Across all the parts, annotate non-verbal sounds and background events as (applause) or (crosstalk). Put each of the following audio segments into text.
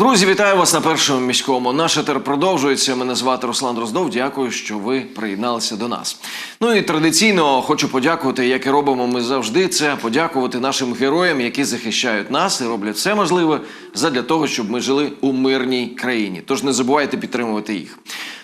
Друзі, вітаю вас на першому міському. Наш етер продовжується. Мене звати Руслан Роздов. Дякую, що ви приєдналися до нас. Ну і традиційно хочу подякувати, як і робимо ми завжди. Це подякувати нашим героям, які захищають нас і роблять все можливе задля того, щоб ми жили у мирній країні. Тож не забувайте підтримувати їх.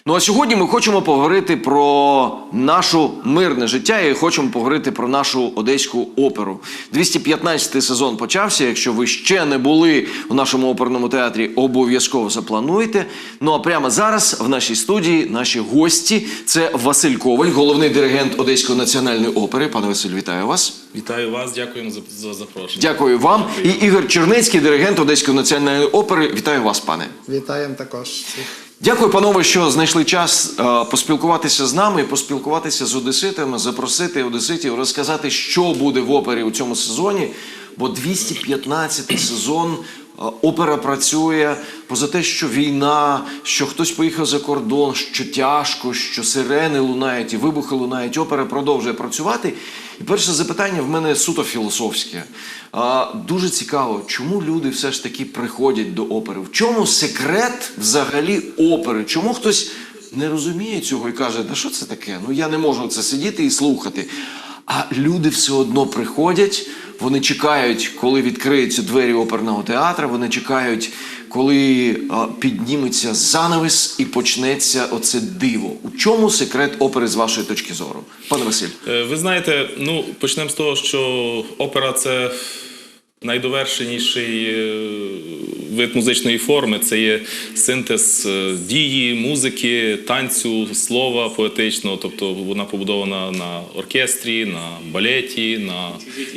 Ну а сьогодні ми хочемо поговорити про нашу мирне життя і хочемо поговорити про нашу одеську оперу. 215 сезон почався. Якщо ви ще не були у нашому оперному театрі, обов'язково заплануйте. Ну а прямо зараз в нашій студії наші гості це Василь Коваль, головний диригент Одеської національної опери. Пане Василь, вітаю вас. Вітаю вас, дякуємо за, за запрошення. Дякую вам. І Ігор Чернецький, диригент Одеської національної опери. Вітаю вас, пане. Вітаємо також всіх. Дякую, панове, що знайшли час е, поспілкуватися з нами, поспілкуватися з одеситами, запросити одеситів, розказати, що буде в опері у цьому сезоні. Бо 215 сезон е, опера працює поза те, що війна, що хтось поїхав за кордон, що тяжко, що сирени лунають і вибухи лунають. Опера продовжує працювати. І перше запитання в мене суто філософське. А, дуже цікаво, чому люди все ж таки приходять до опери? В чому секрет взагалі опери? Чому хтось не розуміє цього і каже, да що це таке? Ну я не можу це сидіти і слухати. А люди все одно приходять, вони чекають, коли відкриються двері оперного театру, вони чекають, коли підніметься занавес і почнеться оце диво. У чому секрет опери з вашої точки зору? Пане Василь. Е, Ви знаєте, ну почнемо з того, що опера це найдовершеніший е, вид музичної форми. Це є синтез е, дії, музики, танцю, слова поетичного. Тобто вона побудована на оркестрі, на балеті, на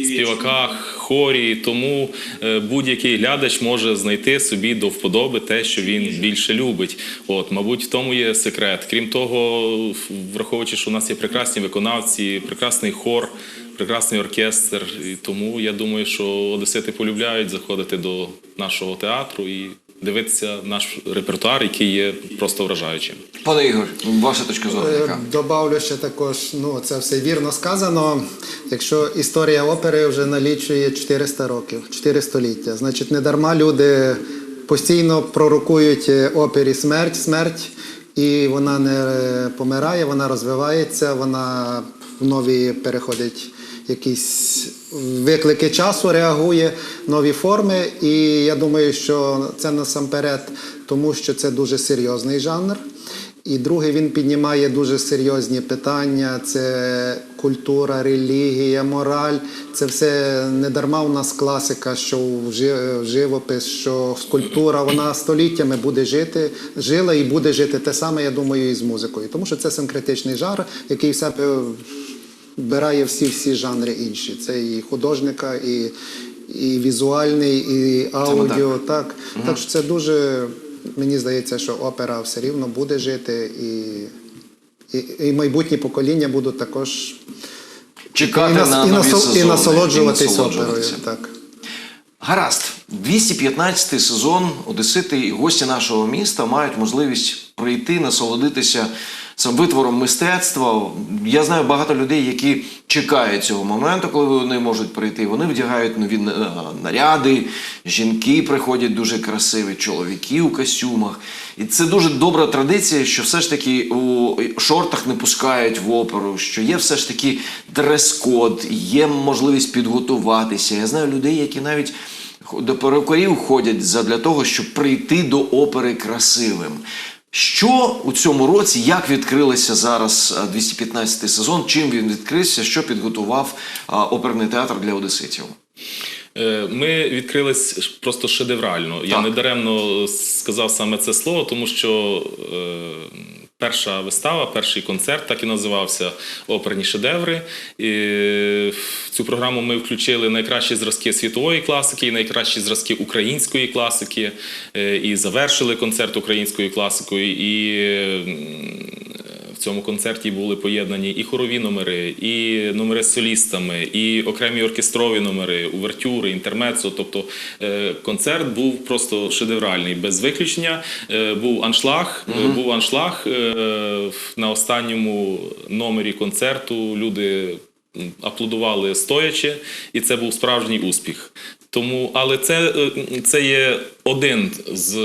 співаках, хорі. Тому е, будь-який глядач може знайти собі до вподоби те, що він більше любить. От, мабуть, в тому є секрет. Крім того, враховуючи, що у нас є прекрасні виконавці, прекрасний хор. Прекрасний оркестр, і тому я думаю, що одесити полюбляють заходити до нашого театру і дивитися наш репертуар, який є просто вражаючим. Пане Ігор, ваша точка зору Е, яка? Добавлю ще також, ну це все вірно сказано. Якщо історія опери вже налічує 400 років, 4 століття, значить не дарма люди постійно пророкують е, опері смерть, смерть, і вона не е, помирає, вона розвивається, вона в нові переходить якісь виклики часу, реагує, нові форми. І я думаю, що це насамперед, тому що це дуже серйозний жанр. І друге, він піднімає дуже серйозні питання: це культура, релігія, мораль. Це все не дарма у нас класика, що в живопис, що скульптура вона століттями буде жити, жила і буде жити те саме, я думаю, і з музикою. Тому що це синкретичний жанр, який в себе вбирає всі всі жанри інші. Це і художника, і, і візуальний, і аудіо. Так, так що це дуже. Мені здається, що опера все рівно буде жити, і, і, і майбутні покоління будуть також Чекати і, на і, нові насол- сезони, і насолоджуватись і оперою. Так. Гаразд, 215 сезон Одесити і гості нашого міста мають можливість прийти, насолодитися витвором мистецтва. Я знаю багато людей, які чекають цього моменту, коли вони можуть прийти. Вони вдягають нові е, наряди, жінки приходять дуже красиві, чоловіки у костюмах. І це дуже добра традиція, що все ж таки у шортах не пускають в оперу, що є все ж таки дрес-код, є можливість підготуватися. Я знаю людей, які навіть до перукарів ходять задля того, щоб прийти до опери красивим. Що у цьому році, як відкрилися зараз 215-й сезон, чим він відкрився, що підготував е, оперний театр для одеситів? Е, Ми відкрились просто шедеврально. Я Так. не даремно сказав саме це слово, тому що е, перша вистава, перший концерт так і називався Оперні шедеври. І в цю програму ми включили найкращі зразки світової класики і найкращі зразки української класики. Е, І завершили концерт українською класикою. І цьому концерті були поєднані і хорові номери, і номери з солістами, і окремі оркестрові номери, увертюри, інтермецо. Тобто е, концерт був просто шедевральний, без виключення. Е, Був аншлаг. е, Був аншлаг на останньому номері концерту. Люди аплодували стоячи, і це був справжній успіх. Тому, але це, е, це є один з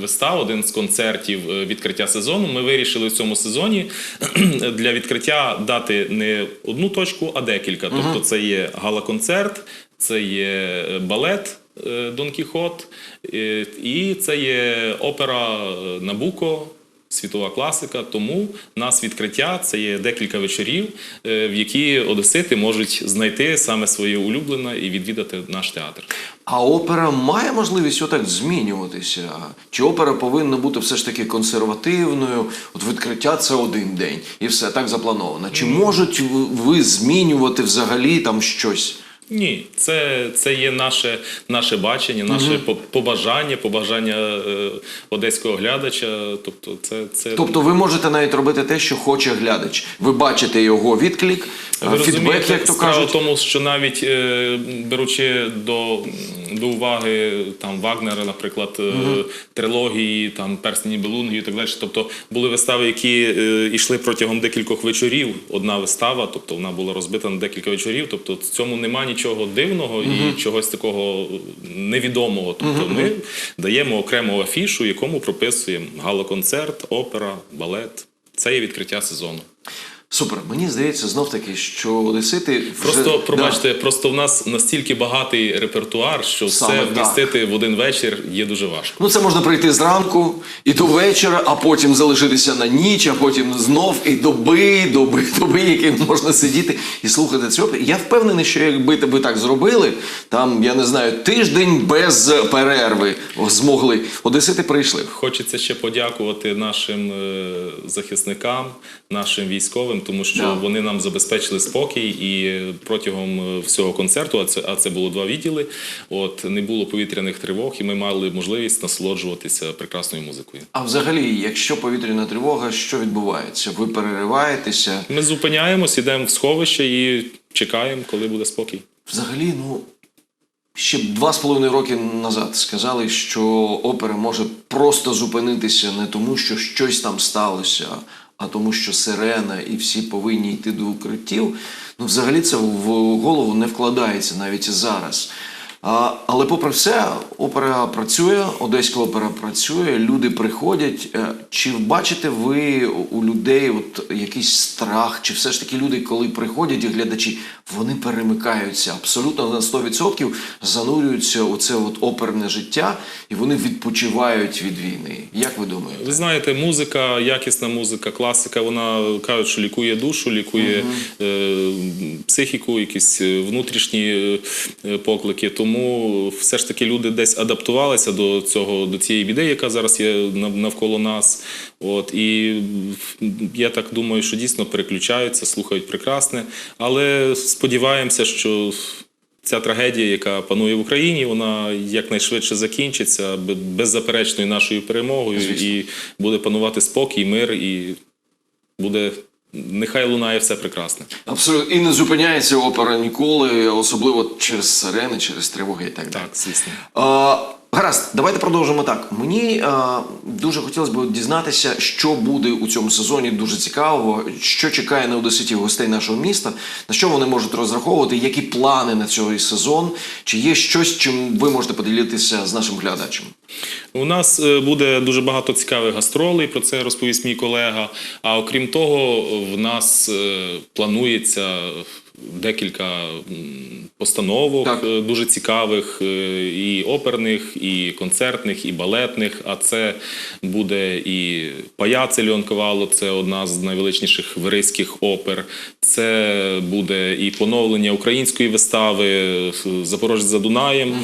вистав, один з концертів е, відкриття сезону. Ми вирішили в цьому сезоні (clears throat) для відкриття дати не одну точку, а декілька. Тобто, це є гала-концерт, це є е, балет. е, Дон Кіхот, е, і це є опера е, Набуко, світова класика. Тому нас відкриття це є декілька вечорів, е, в які одесити можуть знайти саме своє улюблене і відвідати наш театр. А опера має можливість отак змінюватися? Чи опера повинна бути все ж таки консервативною? От відкриття це один день і все так заплановано. Чи можуть ви- ви змінювати взагалі там щось? Ні, це, це є наше, наше бачення, наше по- побажання, побажання е, одеського глядача. Тобто, це, це Тобто ви можете навіть робити те, що хоче глядач. Ви бачите його відклик, Ви фідбек, розумієте, як то кажуть. в тому, що навіть е, беручи до, до уваги там Вагнера, наприклад, е, трилогії, там Персні Белунги і так далі. Тобто були вистави, які е, йшли протягом декількох вечорів. Одна вистава, тобто вона була розбита на декілька вечорів. Тобто в цьому нема нічого дивного і чогось такого невідомого. Тобто ми даємо окрему афішу, якому прописуємо гала-концерт, опера, балет. Це є відкриття сезону. Супер. Мені здається, знов таки, що одесити вже... Просто Да. пробачте, просто в нас настільки багатий репертуар, що Саме все так. вмістити в один вечір є дуже важко. Ну, це можна прийти зранку і до вечора, а потім залишитися на ніч, а потім знов і доби, доби, (laughs) доби, яким можна сидіти і слухати оперу. Я впевнений, що якби ви так зробили, там, я не знаю, тиждень без перерви змогли. Одесити прийшли. Хочеться ще подякувати нашим е, захисникам, нашим військовим, тому що Да. вони нам забезпечили спокій і протягом е, всього концерту, а це, а це було два відділи. От не було повітряних тривог, і ми мали можливість насолоджуватися прекрасною музикою. А взагалі, якщо повітряна тривога, що відбувається? Ви перериваєтеся? Ми зупиняємось, ідемо в сховище і чекаємо, коли буде спокій. Взагалі, ну. Ще два з половиною роки назад сказали, що опера може просто зупинитися не тому, що щось там сталося, а тому, що сирена і всі повинні йти до укриттів. Ну, взагалі, це в голову не вкладається навіть зараз. Але попри все, опера працює, одеська опера працює, люди приходять. Е, Чи бачите ви у людей от якийсь страх, чи все ж таки люди, коли приходять і глядачі, вони перемикаються абсолютно на 100% занурюються у це от оперне життя, і вони відпочивають від війни. Як ви думаєте? Ви знаєте, музика, якісна музика, класика, вона кажуть, що лікує душу, лікує е, психіку, якісь е, внутрішні е, поклики. Тому все ж таки люди десь адаптувалися до цього, до цієї біди, яка зараз є навколо нас. От і я так думаю, що дійсно переключаються, слухають прекрасне, але сподіваємося, що. Ця трагедія, яка панує в Україні, вона якнайшвидше закінчиться беззаперечною нашою перемогою, Звісно. і буде панувати спокій, мир, і буде нехай лунає все прекрасне. Абсолютно і не зупиняється опера ніколи, особливо через сирени, через тривоги і так далі. Так, звісно. А, гаразд, давайте продовжимо так. Мені а, дуже хотілося б дізнатися, що буде у цьому сезоні дуже цікавого, що чекає на одеситів гостей нашого міста, на що вони можуть розраховувати, які плани на цей сезон, чи є щось, чим ви можете поділитися з нашим глядачем. У нас е, буде дуже багато цікавих гастролей, про це розповість мій колега. А окрім того, в нас е, планується декілька постановок Так. е, дуже цікавих, е, і оперних, і концертних, і балетних. А це буде і Паяцель Леонковало, це одна з найвеличніших вирийських опер. Це буде і поновлення української вистави е, Запорожець за Дунаєм.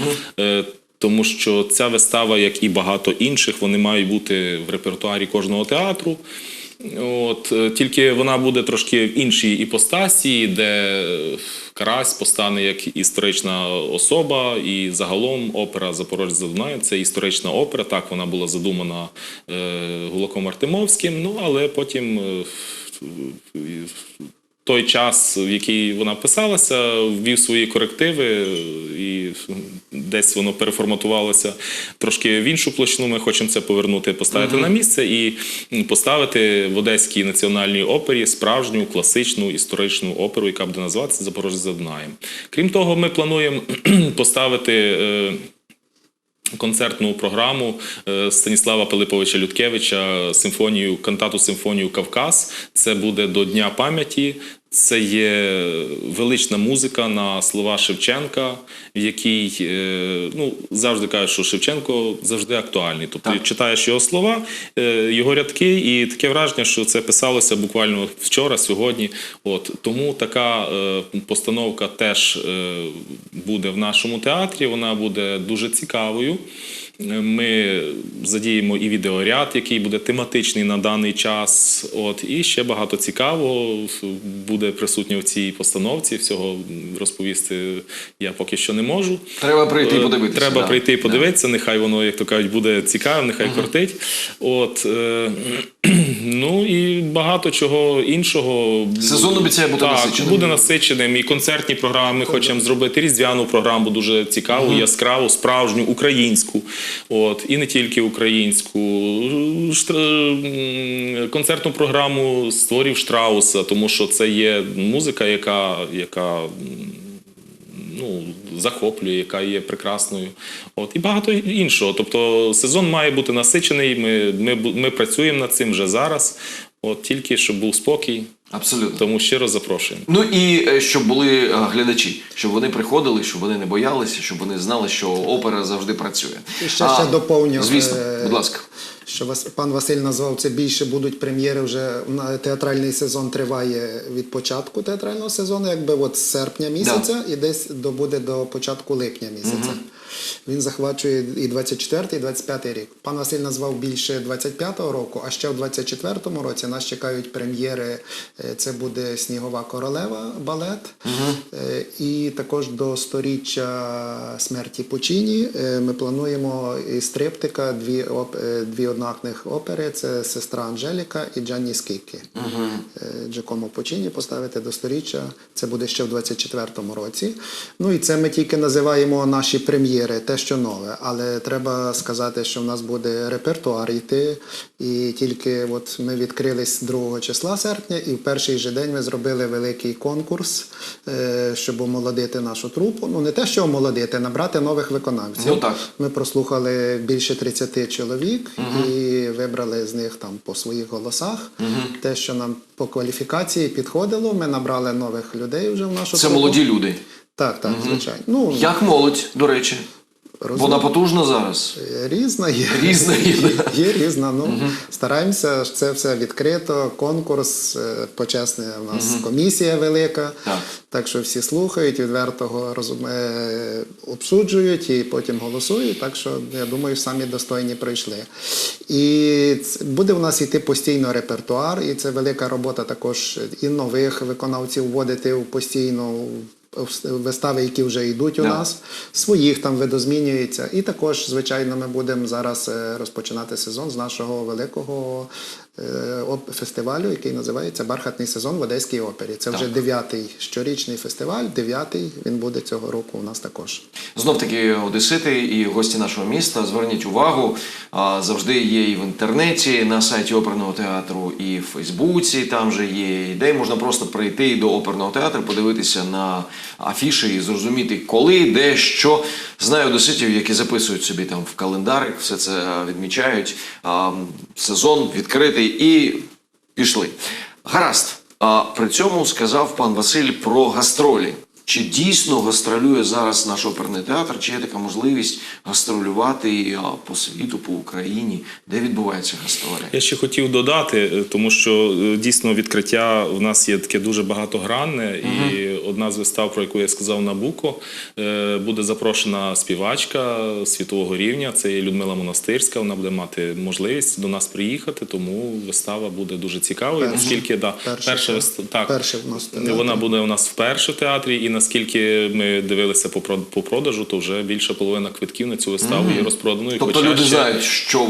Е, тому що ця вистава, як і багато інших, вони мають бути в репертуарі кожного театру. От е, тільки вона буде трошки в іншій іпостасі, де е, Карась постане як історична особа, і загалом опера Запорожець за це історична опера. Так вона була задумана е, Гулаком Артемовським. Ну але потім. Е, той час, в який вона писалася, ввів свої корективи, і десь воно переформатувалося трошки в іншу площину. Ми хочемо це повернути, поставити на місце і поставити в Одеській національній опері справжню класичну історичну оперу, яка буде називатися Запорожець за Дунаєм. Крім того, ми плануємо (clears throat) поставити. е, концертну програму е, Станіслава Пилиповича Людкевича симфонію, кантату симфонію Кавказ. Це буде до Дня пам'яті. Це є велична музика на слова Шевченка, в якій е, ну завжди кажуть, що Шевченко завжди актуальний. Тобто Так. читаєш його слова, е, його рядки, і таке враження, що це писалося буквально вчора, сьогодні. От тому така е, постановка теж буде в нашому театрі. Вона буде дуже цікавою. Ми задіємо і відеоряд, який буде тематичний на даний час. От і ще багато цікавого буде присутньо в цій постановці. Всього розповісти я поки що не можу. Треба прийти і Е, подивитися. Треба да. прийти і подивитися. Нехай воно, як то кажуть, буде цікавим, нехай кортить. От е, (clears throat) ну і багато чого іншого. Сезон обіцяє бути так, насиченим. буде насиченим. І концертні програми ми хочемо зробити різдвяну програму, дуже цікаву, яскраву, справжню, українську. От і не тільки українську. Концертну програму з творів Штрауса, тому що це є музика, яка, яка ну, захоплює, яка є прекрасною. От, і багато іншого. Тобто сезон має бути насичений. Ми, ми, ми працюємо над цим вже зараз. От тільки щоб був спокій, Абсолютно. тому щиро запрошуємо. Ну і е, щоб були е, глядачі, щоб вони приходили, щоб вони не боялися, щоб вони знали, що опера завжди працює. І ще, ще доповню. Звісно, е, будь ласка. Що вас пан Василь назвав це більше будуть прем'єри. Вже театральний сезон триває від початку театрального сезону, якби от з серпня місяця, і десь до буде до початку липня місяця. Він захвачує і 24, і 25 рік. Пан Василь назвав більше 25-го року, а ще в 24-му році нас чекають прем'єри. Е, Це буде Снігова королева балет. Е, І також до сторіччя смерті Пучині е, ми плануємо із триптика дві, оп, дві однакних опери: це сестра Анжеліка і Джанні Скікі. Е, Джакомо Пучині поставити до сторіччя. Це буде ще в 24-му році. Ну і це ми тільки називаємо наші прем'єри, те, що нове. Але треба сказати, що в нас буде репертуар йти. І тільки от ми відкрились 2 числа серпня, і в перший же день ми зробили великий конкурс, е, щоб омолодити нашу трупу. Ну не те, що омолодити, набрати нових виконавців. Ну, так. Ми прослухали більше 30 чоловік і вибрали з них там по своїх голосах те, що нам по кваліфікації підходило. Ми набрали нових людей вже в нашу Це трупу. молоді люди. Так, так, звичайно. Ну Як молодь, до речі. Розум- Вона потужна зараз. різна є. Різна є, да. (laughs) Є різна. Ну стараємося ж це все відкрито. Конкурс е, почесне. У нас комісія велика. Так. Так що всі слухають, відвертого розум... е, обсуджують і потім голосують. Так що я думаю, самі достойні прийшли. І ц- буде у нас йти постійно репертуар, і це велика робота також і нових виконавців вводити в постійно в вистави, які вже йдуть у yeah. нас, своїх там видозмінюється. І також, звичайно, ми будемо зараз е, розпочинати сезон з нашого великого фестивалю, який називається Бархатний сезон в Одеській опері. Це вже дев'ятий щорічний фестиваль, дев'ятий він буде цього року у нас також. Знов таки одесити і гості нашого міста. Зверніть увагу, завжди є і в інтернеті, на сайті оперного театру, і в Фейсбуці. Там же є ідеї. Можна просто прийти до оперного театру, подивитися на афіші і зрозуміти, коли, де, що. Знаю одеситів, які записують собі там в календарик, все це відмічають. Сезон відкритий і пішли. Гаразд. А при цьому сказав пан Василь про гастролі. Чи дійсно гастролює зараз наш оперний театр? Чи є така можливість гастролювати по світу, по Україні? Де відбуваються гастролі? Я ще хотів додати, е, тому що е, дійсно відкриття в нас є таке дуже багатогранне, і одна з вистав, про яку я сказав Набуко, е, буде запрошена співачка світового рівня. Це є Людмила Монастирська. Вона буде мати можливість до нас приїхати, тому вистава буде дуже цікавою. Перша. Наскільки да, Перша, перша так. так Перша в нас вона буде у нас вперше в театрі, і наскільки ми дивилися по по продажу, то вже більше половина квитків на цю виставу є розпроданою. Тобто хоча люди ще знають, що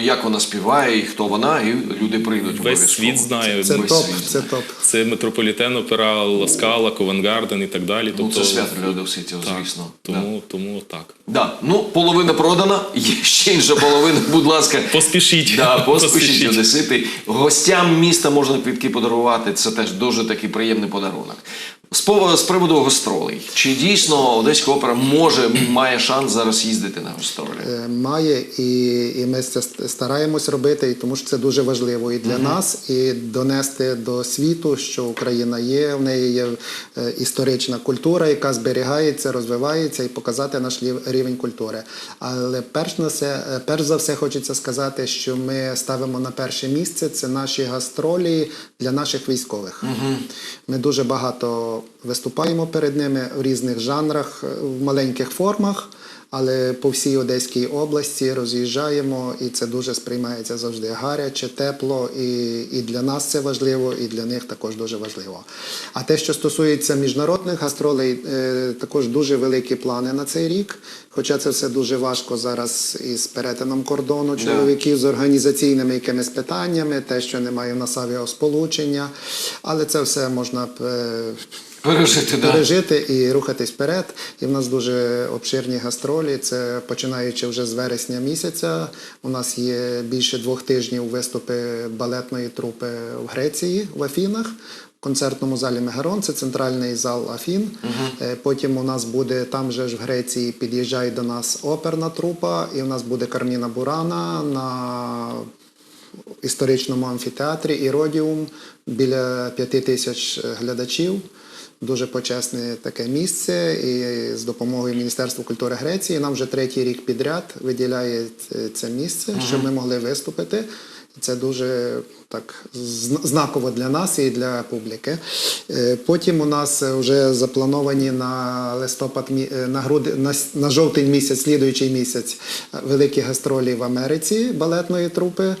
е, як вона співає, і хто вона, і люди прийдуть. Весь обов'язково. світ знає. Це Весь топ, світ це топ. Це метрополітен, опера Ласкала, Ковенгарден і так далі. Ну, Тобто, це свято для одеситів, так, звісно. Тому, тому так. Да. Ну, половина продана, є ще інша половина, (laughs) будь ласка. Поспішіть. Да, поспішіть одесити. Гостям міста можна квітки подарувати. Це теж дуже такий приємний подарунок. З, з приводу гастролей. Чи дійсно Одеська опера може, має шанс зараз їздити на гастролі? Е, Має, і, і ми це стараємось робити, і тому що це дуже важливо і для нас, і донести до світу, що Україна є, в неї є е, історична культура, яка зберігається, розвивається, і показати наш рівень культури. Але перш на все, е, перш за все, хочеться сказати, що ми ставимо на перше місце це наші гастролі для наших військових. Ми дуже багато виступаємо перед ними в різних жанрах, е, в маленьких формах. Але по всій Одеській області роз'їжджаємо, і це дуже сприймається завжди гаряче, тепло, і, і для нас це важливо, і для них також дуже важливо. А те, що стосується міжнародних гастролей, е, також дуже великі плани на цей рік. Хоча це все дуже важко зараз із перетином кордону чоловіків з організаційними якимись питаннями, те, що немає в нас авіасполучення, але це все можна е, Пережити, да. пережити і рухатись вперед. І в нас дуже обширні гастролі. Це починаючи вже з вересня місяця. У нас є більше двох тижнів виступи балетної трупи в Греції в Афінах. В концертному залі Мегарон, це центральний зал Афін. Е, Потім у нас буде там же ж в Греції під'їжджає до нас оперна трупа, і у нас буде Карміна Бурана на історичному амфітеатрі Іродіум біля п'яти тисяч глядачів. Дуже почесне таке місце, і з допомогою Міністерства культури Греції нам вже третій рік підряд виділяє це- це місце, щоб ми могли виступити. Це дуже так знаково для нас і для публіки. Е, Потім у нас вже заплановані на листопад е, на груди на, на жовтень місяць, слідуючий місяць, великі гастролі в Америці балетної трупи.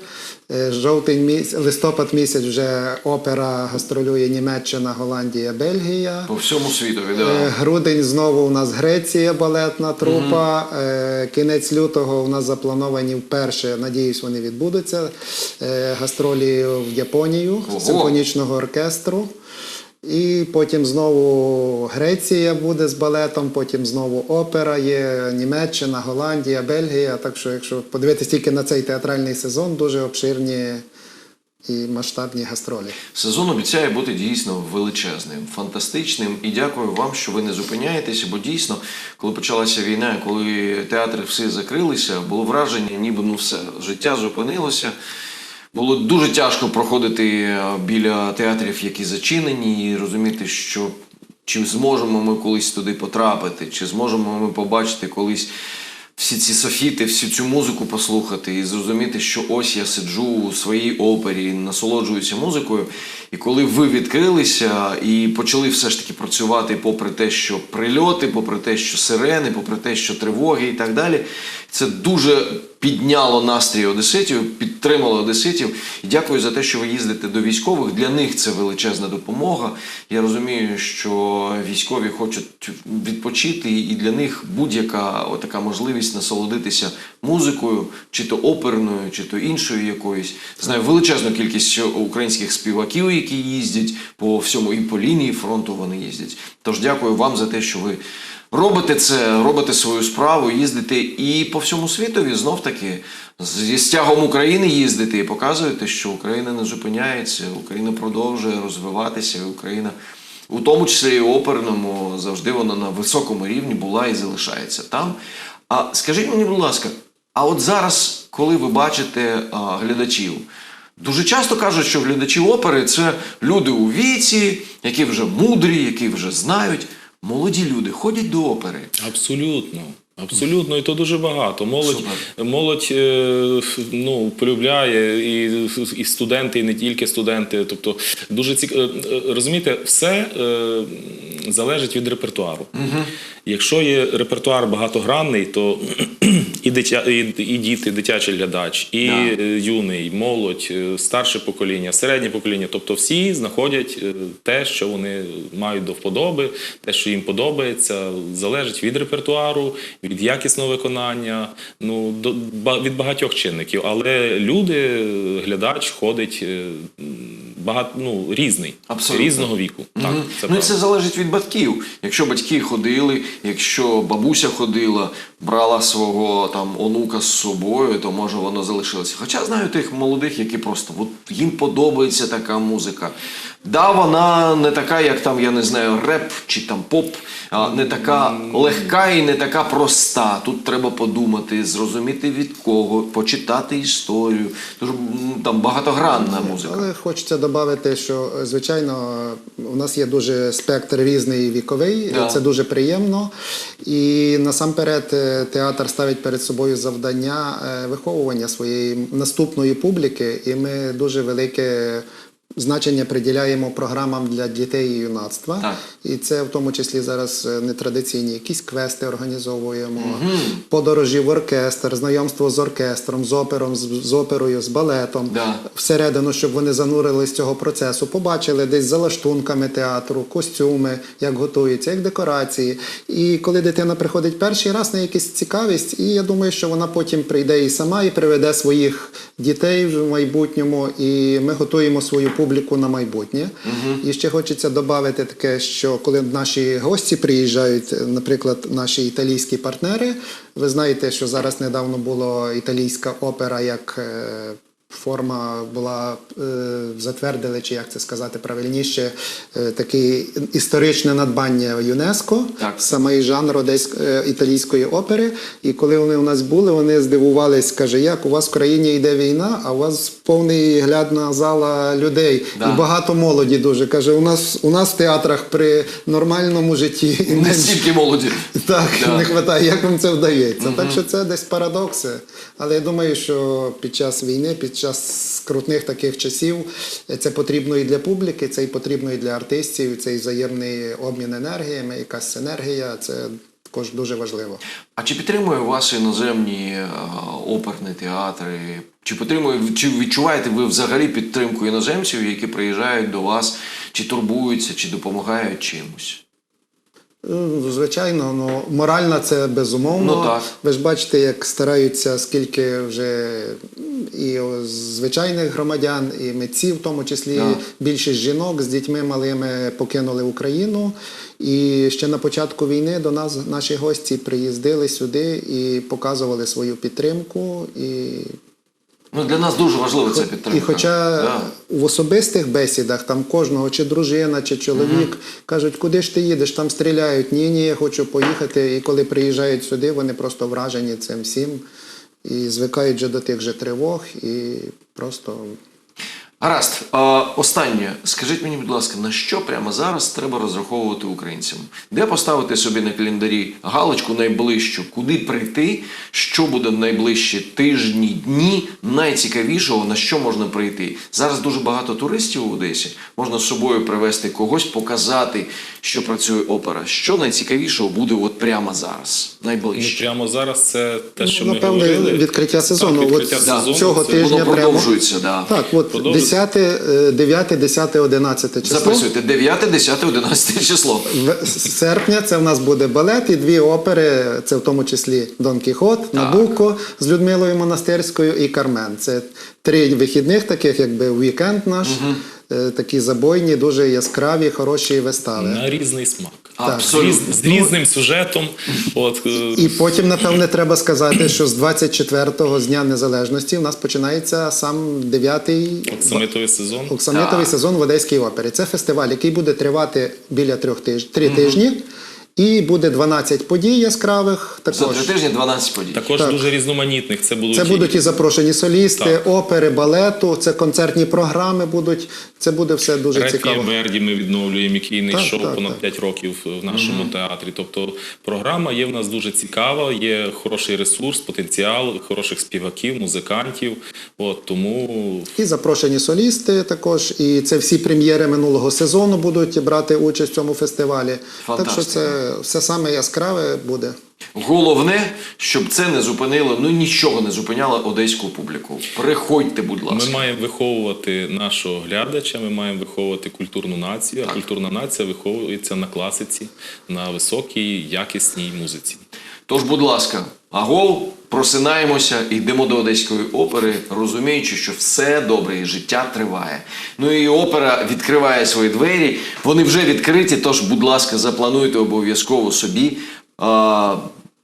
Е, Жовтень місяць, листопад місяць вже опера гастролює Німеччина, Голландія, Бельгія. По всьому світу Е, да. Грудень знову у нас Греція, балетна трупа. Угу. Кінець лютого у нас заплановані вперше, надіюсь, вони відбудуться. Гастролі в Японію Ого. симфонічного оркестру. І потім знову Греція буде з балетом, потім знову опера є Німеччина, Голландія, Бельгія. Так що, якщо подивитись тільки на цей театральний сезон, дуже обширні і масштабні гастролі. Сезон обіцяє бути дійсно величезним, фантастичним. І дякую вам, що ви не зупиняєтеся, бо дійсно, коли почалася війна, коли театри всі закрилися, було враження, ніби ну все, життя зупинилося. Було дуже тяжко проходити е, біля театрів, які зачинені, і розуміти, що чи зможемо ми колись туди потрапити, чи зможемо ми побачити колись всі ці софіти, всю цю музику послухати і зрозуміти, що ось я сиджу у своїй опері, насолоджуюся музикою. І коли ви відкрилися і почали все ж таки працювати, попри те, що прильоти, попри те, що сирени, попри те, що тривоги і так далі, це дуже підняло настрій одеситів, підтримало одеситів. І дякую за те, що ви їздите до військових. Для них це величезна допомога. Я розумію, що військові хочуть відпочити, і для них будь-яка така можливість насолодитися музикою, чи то оперною, чи то іншою якоюсь. Знаю величезну кількість українських співаків, які їздять по всьому і по лінії фронту вони їздять. Тож дякую вам за те, що ви робите це, робите свою справу, їздите і по всьому світові знов таки зі стягом України їздите і показуєте, що Україна не зупиняється, Україна продовжує розвиватися, Україна. У тому числі і оперному завжди вона на високому рівні була і залишається там. А скажіть мені, будь ласка, а от зараз, коли ви бачите а, глядачів, дуже часто кажуть, що глядачі опери це люди у віці, які вже мудрі, які вже знають. Молоді люди ходять до опери. Абсолютно. Абсолютно, і то дуже багато. Молодь, молодь е, ну, полюбляє і, і студенти, і не тільки студенти. Тобто дуже цікаво. Розумієте, все е, залежить від репертуару. Якщо є репертуар багатогранний, то і, дитя, і, і діти, дитячий глядач, і Да. е, юний, молодь, е, старше покоління, середнє покоління, тобто всі знаходять е, те, що вони мають до вподоби, те, що їм подобається, залежить від репертуару, від якісного виконання, ну до від багатьох чинників. Але люди, глядач ходить е, багато ну різний, Абсолютно. різного віку. Так, це ну і це залежить від батьків. Якщо батьки ходили, якщо бабуся ходила, брала свого там онука з собою, то може воно залишилося. Хоча знаю тих молодих, які просто от їм подобається така музика. Да, вона не така, як там, я не знаю, реп чи там поп, а не така легка і не така проста. Тут треба подумати, зрозуміти від кого, почитати історію. М, там багатогранна музика. Але хочеться додати, що звичайно у нас є дуже спектр різний віковий, Да. це дуже приємно. І насамперед е, театр ставить перед собою завдання е, виховування своєї наступної публіки, і ми дуже велике. Значення приділяємо програмам для дітей і юнацтва, Так. і це в тому числі зараз е, нетрадиційні якісь квести організовуємо, подорожі в оркестр, знайомство з оркестром, з опером, з, з оперою, з балетом Да. всередину, щоб вони занурились цього процесу, побачили десь за лаштунками театру, костюми, як готуються, як декорації. І коли дитина приходить перший раз на якусь цікавість, і я думаю, що вона потім прийде і сама і приведе своїх дітей в майбутньому, і ми готуємо свою публіку на майбутнє. І ще хочеться додати таке, що коли наші гості приїжджають, наприклад, наші італійські партнери, ви знаєте, що зараз недавно була італійська опера як. Форма була е, затвердили, чи як це сказати правильніше, е, таке історичне надбання ЮНЕСКО, Так. саме жанр одеськ- е, італійської опери. І коли вони у нас були, вони здивувались, каже, як у вас в країні йде війна, а у вас повний глядна зала людей Да. і багато молоді дуже. Каже, у нас у нас в театрах при нормальному житті Не стільки молоді. так, Да. не вистачає, як вам це вдається. Так що це десь парадокси. Але я думаю, що під час війни, під час скрутних таких часів, це потрібно і для публіки, це і потрібно і для артистів, цей взаємний обмін енергіями, якась синергія. Це також дуже важливо. А чи підтримує вас іноземні е, оперні театри? Чи підтримує, чи відчуваєте ви взагалі підтримку іноземців, які приїжджають до вас, чи турбуються, чи допомагають чимось? Ну, Звичайно, ну морально це безумовно. Ну, так. Ви ж бачите, як стараються, скільки вже і звичайних громадян, і митців, в тому числі Да. більшість жінок з дітьми малими покинули Україну. І ще на початку війни до нас наші гості приїздили сюди і показували свою підтримку. І Ну для нас дуже важлива ця підтримка. і хоча Да. в особистих бесідах там кожного, чи дружина, чи чоловік кажуть, куди ж ти їдеш, там стріляють. Ні, ні, я хочу поїхати. І коли приїжджають сюди, вони просто вражені цим всім і звикають вже до тих же тривог, і просто Гаразд, а, останнє. Скажіть мені, будь ласка, на що прямо зараз треба розраховувати українцям? Де поставити собі на календарі галочку найближчу? Куди прийти? Що буде в найближчі тижні, дні? Найцікавішого, на що можна прийти? Зараз дуже багато туристів в Одесі. Можна з собою привезти когось, показати, що працює опера. Що найцікавішого буде от прямо зараз? Ну, Найближче. прямо зараз це те, Ну, що ми напевне, говорили. відкриття сезону. Так, відкриття Да, сезону. цього це- тижня Воно прямо. продовжується, да. так, от. 10, е, 9, 10, 11 число. Записуйте 9, 10, 11 число. В серпня це в нас буде балет і дві опери. Це в тому числі Дон Кіхот, Набуко з Людмилою Монастирською і Кармен. Це три вихідних, таких якби вікенд наш. Е, Такі забойні, дуже яскраві, хороші вистави. на різний смак. Абсолютно. З, різ- з різним сюжетом. От, е, І потім, напевне, треба сказати, що з 24-го з Дня Незалежності у нас починається сам дев'ятий оксамитовий сезон. оксамитовий сезон в Одеській опері. Це фестиваль, який буде тривати біля трьох тиж... три тижні. І буде 12 подій яскравих. За Також три тижні 12 подій. Також Так. дуже різноманітних. Це будуть це будуть і запрошені солісти, Так. опери, балету, це концертні програми будуть. Це буде все дуже Реквієм цікаво. Верді ми відновлюємо, який не Так, йшов понад так. 5 років в нашому театрі. Тобто програма є в нас дуже цікава, є хороший ресурс, потенціал, хороших співаків, музикантів. От тому І запрошені солісти також. І це всі прем'єри минулого сезону будуть брати участь в цьому фестивалі. Так що це все саме яскраве буде. Головне, щоб це не зупинило, ну нічого не зупиняло одеську публіку. Приходьте, будь ласка. ми маємо виховувати нашого глядача, ми маємо виховувати культурну націю, а культурна нація виховується на класиці, на високій, якісній музиці. Тож, будь ласка, агол, просинаємося, йдемо до одеської опери, розуміючи, що все добре і життя триває. Ну і опера відкриває свої двері. Вони вже відкриті. Тож, будь ласка, заплануйте обов'язково собі.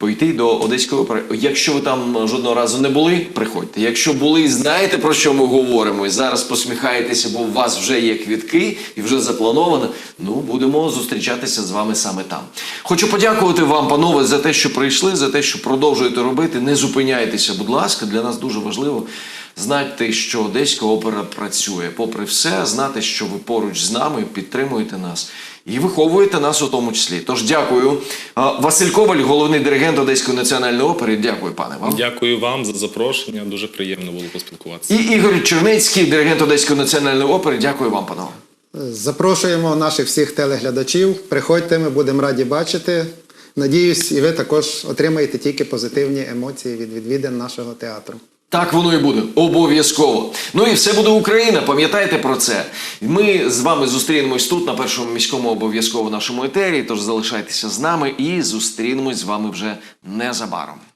Пойти до Одеської опери. Якщо ви там жодного разу не були, приходьте. Якщо були знаєте про що ми говоримо, і зараз посміхаєтеся, бо у вас вже є квітки і вже заплановано. Ну будемо зустрічатися з вами саме там. Хочу подякувати вам, панове, за те, що прийшли, за те, що продовжуєте робити. Не зупиняйтеся, будь ласка. Для нас дуже важливо знати, що Одеська опера працює. Попри все, знати, що ви поруч з нами підтримуєте нас. І виховуєте нас у тому числі. Тож дякую. Василь Коваль, головний диригент Одеської національної опери. Дякую, пане вам. Дякую вам за запрошення. Дуже приємно було поспілкуватися. І Ігор Черницький, диригент Одеської національної опери. Дякую вам, панове. Запрошуємо наших всіх телеглядачів. Приходьте, ми будемо раді бачити. Надіюсь, і ви також отримаєте тільки позитивні емоції від відвідин нашого театру. Так воно і буде обов'язково. Ну і все буде Україна. Пам'ятайте про це. Ми з вами зустрінемось тут на першому міському обов'язково нашому етері. Тож залишайтеся з нами і зустрінемось з вами вже незабаром.